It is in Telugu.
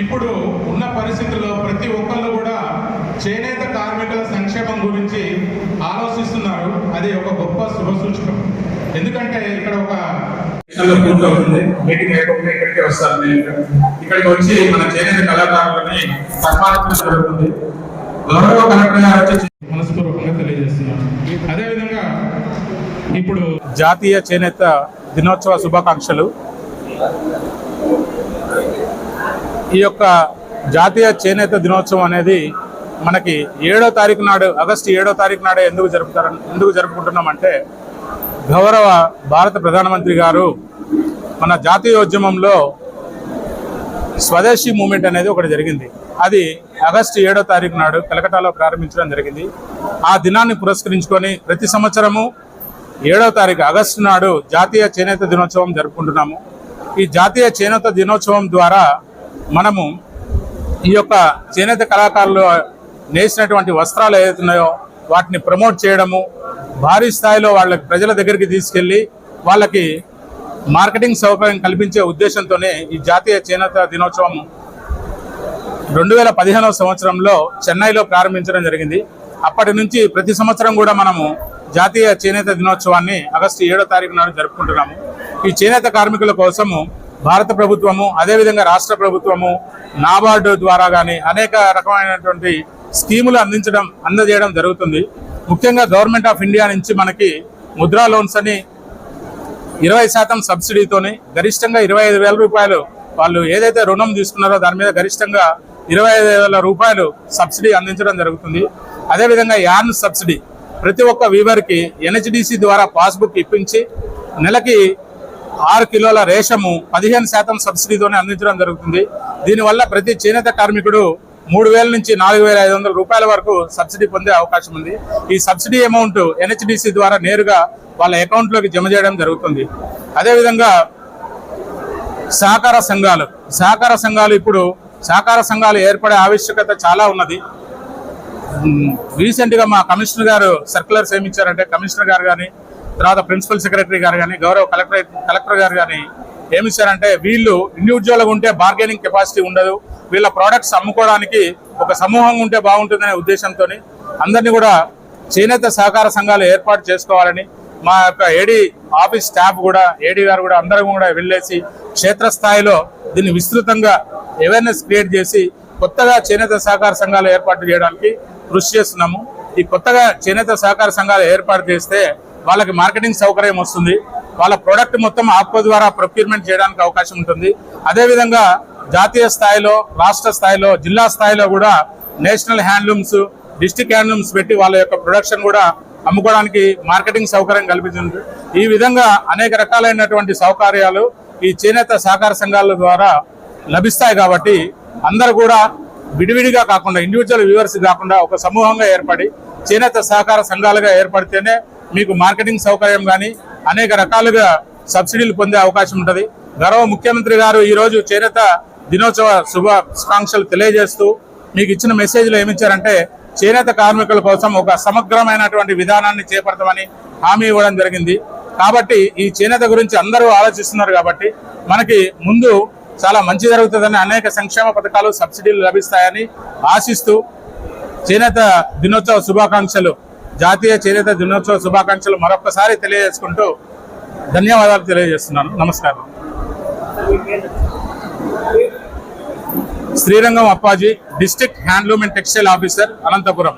ఇప్పుడు ఉన్న పరిస్థితుల్లో ప్రతి ఒక్కళ్ళు కూడా చేనేత కార్మికుల సంక్షేమం గురించి ఆలోచిస్తున్నారు. అది ఒక గొప్ప శుభ సూచకం ఎందుకంటే ఇక్కడ ఒక పూర్తవుతుంది. మీటింగ్ అయిపోతే ఇక్కడికి వస్తారు నేను ఇక్కడికి వచ్చి మన చేనేత కళాకారులని సన్మానించడం జరుగుతుంది. గౌరవ కలెక్టర్ గారు వచ్చి మనస్పూర్వకంగా తెలియజేస్తున్నాను. అదేవిధంగా ఇప్పుడు జాతీయ చేనేత దినోత్సవ శుభాకాంక్షలు. ఈ యొక్క జాతీయ చేనేత దినోత్సవం అనేది మనకి ఏడో తారీఖు నాడు ఆగస్టు ఏడో తారీఖు నాడే ఎందుకు జరుపుతారు ఎందుకు జరుపుకుంటున్నామంటే గౌరవ భారత ప్రధానమంత్రి గారు మన జాతీయోద్యమంలో స్వదేశీ మూమెంట్ అనేది ఒకటి జరిగింది. అది ఆగస్టు ఏడో తారీఖు నాడు కలకటాలో ప్రారంభించడం జరిగింది. ఆ దినాన్ని పురస్కరించుకొని ప్రతి సంవత్సరము ఏడో తారీఖు ఆగస్టు నాడు జాతీయ చేనేత దినోత్సవం జరుపుకుంటున్నాము. ఈ జాతీయ చేనేత దినోత్సవం ద్వారా మనము ఈ యొక్క చేనేత కళాకారులు నేసినటువంటి వస్త్రాలు ఏదైతున్నాయో వాటిని ప్రమోట్ చేయడము భారీ స్థాయిలో వాళ్ళ ప్రజల దగ్గరికి తీసుకెళ్ళి వాళ్ళకి మార్కెటింగ్ సౌకర్యం కల్పించే ఉద్దేశంతోనే ఈ జాతీయ చేనేత దినోత్సవం రెండు వేల పదిహేనవ సంవత్సరంలో చెన్నైలో ప్రారంభించడం జరిగింది. అప్పటి నుంచి ప్రతి సంవత్సరం కూడా మనము జాతీయ చేనేత దినోత్సవాన్ని ఆగస్టు ఏడో తారీఖు నాడు జరుపుకుంటున్నాము. ఈ చేనేత కార్మికుల కోసము భారత ప్రభుత్వము అదేవిధంగా రాష్ట్ర ప్రభుత్వము నాబార్డు ద్వారా కానీ అనేక రకమైనటువంటి స్కీములు అందించడం అందజేయడం జరుగుతుంది. ముఖ్యంగా గవర్నమెంట్ ఆఫ్ ఇండియా నుంచి మనకి ముద్రా లోన్స్ అని ఇరవై శాతం సబ్సిడీతోని గరిష్టంగా ఇరవై ఐదు వేల రూపాయలు వాళ్ళు ఏదైతే రుణం తీసుకున్నారో దాని మీద గరిష్టంగా ఇరవై ఐదు వేల రూపాయలు సబ్సిడీ అందించడం జరుగుతుంది. అదేవిధంగా యార్న్ సబ్సిడీ ప్రతి ఒక్క వీవర్కి ఎన్హెచ్డిసి ద్వారా పాస్బుక్ ఇప్పించి నెలకి ఆరు కిలోల రేషము పదిహేను శాతం సబ్సిడీతోనే అందించడం జరుగుతుంది. దీనివల్ల ప్రతి చేనేత కార్మికుడు మూడు వేల నుంచి నాలుగు వేల ఐదు వందల రూపాయల వరకు సబ్సిడీ పొందే అవకాశం ఉంది. ఈ సబ్సిడీ అమౌంట్ ఎన్హెచ్డిసి ద్వారా నేరుగా వాళ్ళ అకౌంట్లోకి జమ చేయడం జరుగుతుంది. అదేవిధంగా సహకార సంఘాలు సహకార సంఘాలు ఇప్పుడు సహకార సంఘాలు ఏర్పడే ఆవశ్యకత చాలా ఉన్నది. రీసెంట్గా మా కమిషనర్ గారు సర్క్యులర్స్ ఏమి ఇచ్చారంటే కమిషనర్ గారు కానీ తర్వాత ప్రిన్సిపల్ సెక్రటరీ గారు కానీ గౌరవ కలెక్టర్ కలెక్టర్ గారు కానీ ఏమి ఇచ్చారంటే వీళ్ళు ఇండివిజువల్గా ఉంటే బార్గెనింగ్ కెపాసిటీ ఉండదు. వీళ్ళ ప్రోడక్ట్స్ అమ్ముకోవడానికి ఒక సమూహం ఉంటే బాగుంటుందనే ఉద్దేశంతో అందరినీ కూడా చేనేత సహకార సంఘాలు ఏర్పాటు చేసుకోవాలని మా యొక్క ఏడీ ఆఫీస్ స్టాఫ్ కూడా ఏడీ గారు కూడా అందరం కూడా వెళ్ళేసి క్షేత్రస్థాయిలో దీన్ని విస్తృతంగా అవేర్నెస్ క్రియేట్ చేసి కొత్తగా చేనేత సహకార సంఘాలు ఏర్పాటు చేయడానికి కృషి చేస్తున్నాము. ఈ కొత్తగా చేనేత సహకార సంఘాలు ఏర్పాటు చేస్తే వాళ్ళకి మార్కెటింగ్ సౌకర్యం వస్తుంది. వాళ్ళ ప్రోడక్ట్ మొత్తం ఆప్కో ద్వారా ప్రొక్యూర్మెంట్ చేయడానికి అవకాశం ఉంటుంది. అదేవిధంగా జాతీయ స్థాయిలో రాష్ట్ర స్థాయిలో జిల్లా స్థాయిలో కూడా నేషనల్ హ్యాండ్లూమ్స్ డిస్టిక్ హ్యాండ్లూమ్స్ పెట్టి వాళ్ళ యొక్క ప్రొడక్షన్ కూడా అమ్ముకోవడానికి మార్కెటింగ్ సౌకర్యం కల్పిస్తుంది ఈ విధంగా అనేక రకాలైనటువంటి సౌకర్యాలు ఈ చేనేత సహకార సంఘాల ద్వారా లభిస్తాయి కాబట్టి అందరూ కూడా విడివిడిగా కాకుండా ఇండివిజువల్ వ్యూవర్స్ కాకుండా ఒక సమూహంగా ఏర్పడి చేనేత సహకార సంఘాలుగా ఏర్పడితేనే మీకు మార్కెటింగ్ సౌకర్యం కానీ అనేక రకాలుగా సబ్సిడీలు పొందే అవకాశం ఉంటుంది. గౌరవ ముఖ్యమంత్రి గారు ఈరోజు చేనేత దినోత్సవ శుభాకాంక్షలు తెలియజేస్తూ మీకు ఇచ్చిన మెసేజ్లో ఏమిచ్చారంటే చేనేత కార్మికుల కోసం ఒక సమగ్రమైనటువంటి విధానాన్ని చేపడతామని హామీ ఇవ్వడం జరిగింది. కాబట్టి ఈ చేనేత గురించి అందరూ ఆలోచిస్తున్నారు కాబట్టి మనకి ముందు చాలా మంచి జరుగుతుందని అనేక సంక్షేమ పథకాలు సబ్సిడీలు లభిస్తాయని ఆశిస్తూ చేనేత దినోత్సవ శుభాకాంక్షలు జాతీయ చేనేత దినోత్సవ శుభాకాంక్షలు మరొకసారి తెలియజేసుకుంటూ ధన్యవాదాలు తెలియజేస్తున్నాను. నమస్కారం. Srirangam Appaji district handloom and textile officer Anantapuram.